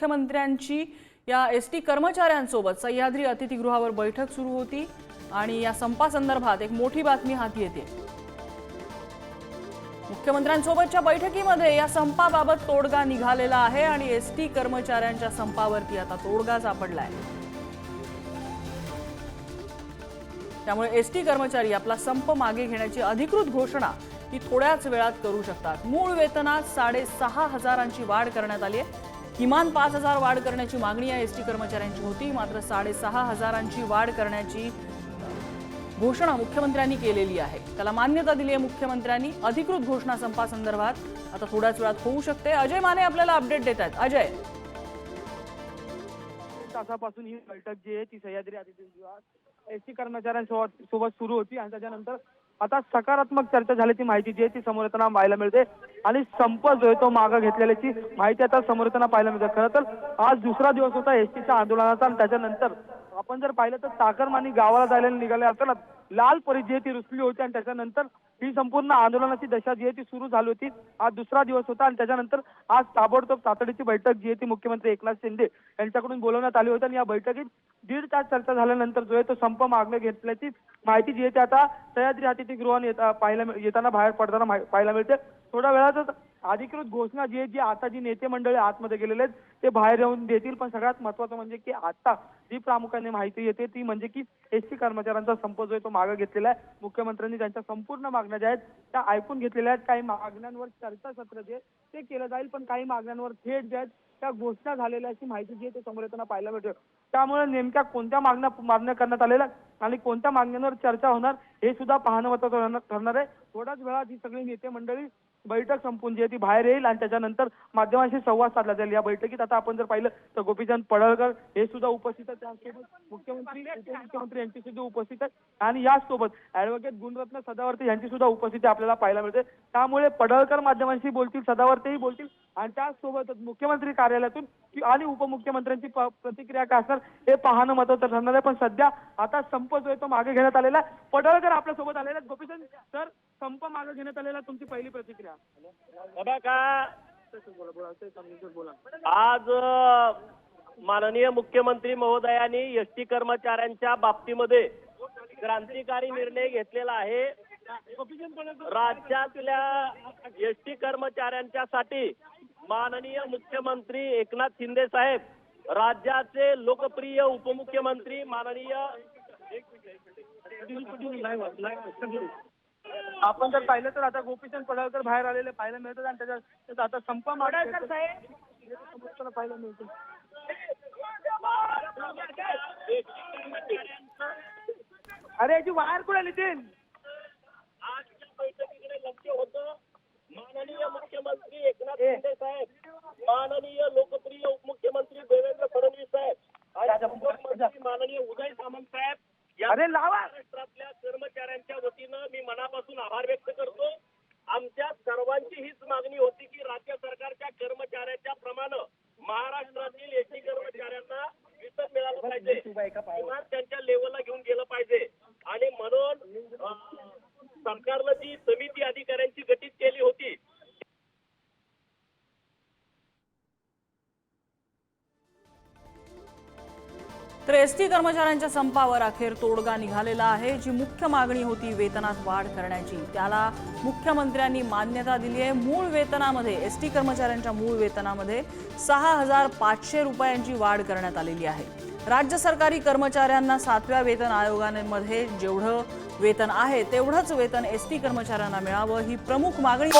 मुख्यमंत्र्यांची या S T कर्मचाऱ्यांसोबत सह्याद्री अतिथीगृहावर बैठक सुरू होती आणि या संपासंदर्भात एक मोठी बातमी हाती येते. मुख्यमंत्र्यांसोबतच्या बैठकीमध्ये या संपाबाबत तोडगा निघालेला आहे आणि एस टी कर्मचाऱ्यांच्या संपावरती आता तोडगा सापडलाय. त्यामुळे एस टी कर्मचारी आपला संप मागे घेण्याची अधिकृत घोषणा ही थोड्याच वेळात करू शकतात. मूळ वेतनात साडेसहा हजारांची वाढ करण्यात आली आहे. किमान पाच हजार वाढ करण्याची मागणी या एस टी कर्मचाऱ्यांची होती. मात्र साडेसहा हजारांची वाढ करण्याची घोषणा मुख्यमंत्र्यांनी केलेली आहे. त्याला मान्यता दिली आहे मुख्यमंत्र्यांनी. अधिकृत घोषणा संपासंदर्भात आता थोड्याच वेळात होऊ शकते. अजय माने आपल्याला अपडेट देत आहेत. अजय. तासापासून ही बैठक जी आहे ती सह्याद्री अतिथीगृहात एस टी कर्मचाऱ्यांसोबत सोबत सुरू होती आणि त्याच्यानंतर आता सकारात्मक चर्चा झाल्याची माहिती जी आहे ती समोर येताना पाहायला मिळते. आणि संप जो आहे तो मागं घेतलेल्याची माहिती आता समोर येताना पाहायला मिळते. खरं तर आज दुसरा दिवस होता एसटीच्या आंदोलनाचा आणि त्याच्यानंतर आपण जर पाहिलं तर चाकरमानी गावाला जायला निघाले असताना लाल परी जी आहे ती रुसली होती आणि त्याच्यानंतर ही संपूर्ण आंदोलनाची दशा जी आहे ती सुरू झाली होती. आज दुसरा दिवस होता आणि त्याच्यानंतर आज ताबडतोब तातडीची बैठक जी आहे ती मुख्यमंत्री एकनाथ शिंदे यांच्याकडून बोलवण्यात आली होती आणि या बैठकीत दीड तास चर्चा झाल्यानंतर जो आहे तो संप मागणे घेतल्याची माहिती जी आहे ती आता सह्याद्री अतिथीगृहात येता पाहायला मिळ- येताना बाहेर पडताना पाहायला मिळते. थोड्या वेळातच अधिकृत घोषणा जी आहे जी आता जी नेते मंडळी आतमध्ये गेलेले आहेत ते बाहेर येऊन देतील. पण सगळ्यात महत्वाचं म्हणजे की आता जी प्रामुख्याने माहिती येते ती म्हणजे की एस कर्मचाऱ्यांचा संप जो आहे तो मागं घेतलेला आहे मुख्यमंत्र्यांनी त्यांच्या संपूर्ण मागण्या ज्या आहेत त्या ऐकून घेतलेल्या आहेत. काही मागण्यांवर चर्चासत्र जे ते केलं जाईल पण काही मागण्यांवर थेट ज्या आहेत त्या घोषणा झालेल्या अशी माहिती जी आहे ते समोर येताना पाहायला मिळते त्यामुळे नेमक्या कोणत्या मागण्या मागण्या करण्यात आलेल्या आहेत आणि कोणत्या मागण्यांवर चर्चा होणार हे सुद्धा पाहणं महत्वाचं ठरणार आहे. थोड्याच वेळात ही सगळी नेते मंडळी बैठक संपून जी आहे ती बाहेर येईल आणि त्याच्यानंतर माध्यमांशी संवाद साधला जाईल. या बैठकीत आता आपण जर पाहिलं तर गोपीचंद पडळकर हे सुद्धा उपस्थित आहेत. त्यासोबत मुख्यमंत्री उपमुख्यमंत्री यांची सुद्धा उपस्थित आहेत. आणि याचसोबत ऍडव्होकेट गुणरत्न सदावर्ते यांची सुद्धा उपस्थिती आपल्याला पाहायला मिळते. त्यामुळे पडळकर माध्यमांशी बोलतील सदावर्तेही बोलतील. आणि त्याचसोबतच मुख्यमंत्री कार्यालयातून आणि उपमुख्यमंत्र्यांची प्रतिक्रिया काय असणार हे पाहणं महत्वाचं ठरणार आहे. पण सध्या आता संप जो आहे तो मागे घेण्यात आलेला आहे. पडळकर आपल्यासोबत आहेत. गोपीचंद सर संप मागे घेण्यात आलेला तुमची पहिली प्रतिक्रिया. बघा. का आज माननीय मुख्यमंत्री महोदयांनी एस टी कर्मचाऱ्यांच्या बाबतीमध्ये क्रांतिकारी निर्णय घेतलेला आहे. राज्यातल्या एस टी कर्मचाऱ्यांच्यासाठी माननीय मुख्यमंत्री एकनाथ शिंदे साहेब राज्याचे लोकप्रिय उपमुख्यमंत्री माननीय आपण जर पाहिलं तर आता गोपीचंद पडळकर बाहेर आलेले पाहायला मिळतात आणि त्याच्या त्याचा आता संप मागे पाहायला मिळतो अरे याची वायर कुठे नितीन? माननीय मुख्यमंत्री एकनाथ शिंदे साहेब माननीय लोकप्रिय उपमुख्यमंत्री देवेंद्र फडणवीस साहेब आणि उपमुख्यमंत्री माननीय उदय सामंत साहेब या अरे लावा! महाराष्ट्रातल्या कर्मचाऱ्यांच्या वतीनं मी मनापासून आभार व्यक्त करतो. आमच्या सर्वांची हीच मागणी होती की राज्य सरकारच्या कर्मचाऱ्याच्या प्रमाणे महाराष्ट्रातील एसटी कर्मचाऱ्यांना वेतन मिळालं पाहिजे. किमान त्यांच्या लेवलला घेऊन गेलं पाहिजे. आणि म्हणून सरकारनं जी समिती अधिकाऱ्यांची गठीत केली होती तर एस टी कर्मचाऱ्यांच्या संपावर अखेर तोडगा निघालेला आहे. जी मुख्य मागणी होती वेतनात वाढ करण्याची. त्याला मुख्यमंत्र्यांनी मान्यता दिली आहे. मूळ वेतनामध्ये एस टी कर्मचाऱ्यांच्या मूळ वेतनामध्ये सहा हजार पाचशे रुपयांची वाढ करण्यात आलेली आहे. राज्य सरकारी कर्मचाऱ्यांना सातव्या वेतन आयोगामध्ये जेवढं वेतन आहे तेवढंच वेतन एस टी कर्मचाऱ्यांना मिळावं ही प्रमुख मागणी.